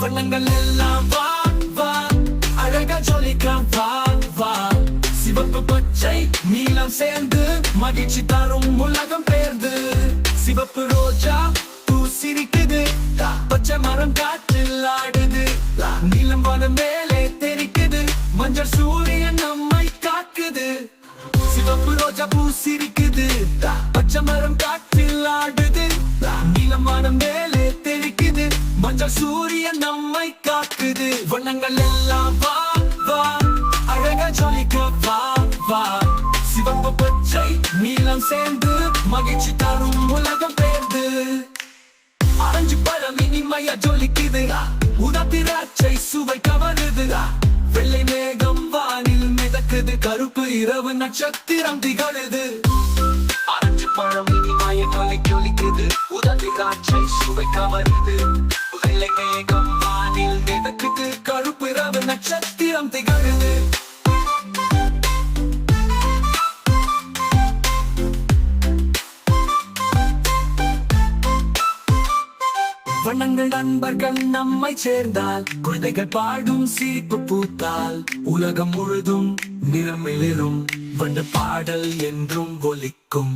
வண்ணங்கள் எல்லாம் வா வா. அழகா ஜொலிக்க வா வா. சிவப்பு பச்சை நீளம் சேர்ந்து மகிழ்ச்சி தரும் உலகம் பேர்ந்து சிவப்பு ரோஜா பூ சிரிக்குது. பச்சை மரம் காற்றில் ஆடுது. நீளம் வனம் மேலே தெரிக்குது. மஞ்சள் சூரியன் நம்மை காக்குது. சிவப்பு ரோஜா பூ சிரிக்குது. பச்சை மரம் காற்றில் ஆடுது. நீளம் வனம் மேலே மஞ்சள் சூரியன் நம்மை காக்குது. வண்ணங்கள் எல்லாம் வா வா. அழகா ஜொலிக்க வா வா. சிவப்பு பச்சை நீளம் சேர்ந்து மகிழ்ச்சி தரும் உலகம் பேர்ந்து. ஆரஞ்சு பழம் இனிமையா ஜொலிக்குது. உதத்திராட்சை சுவை கவருது. வெள்ளை மேகம் வானில் மிதக்குது. கருப்பு இரவு நட்சத்திரம் திகழுது. ஆரஞ்சு பழம் இனிமையா ஜொலி ஜொலிக்குது. உதத்திராட்சை சுவை கவருது. இரவு நட்சத்திரம் திகழுது வண்ணங்கள் நண்பர்கள் நம்மை சேர்ந்தால் குழந்தைகள் பாடும் சீப்பு பூத்தால் உலகம் முழுதும் நிறமிளிரும் வண்ண பாடல் என்றும் ஒலிக்கும்.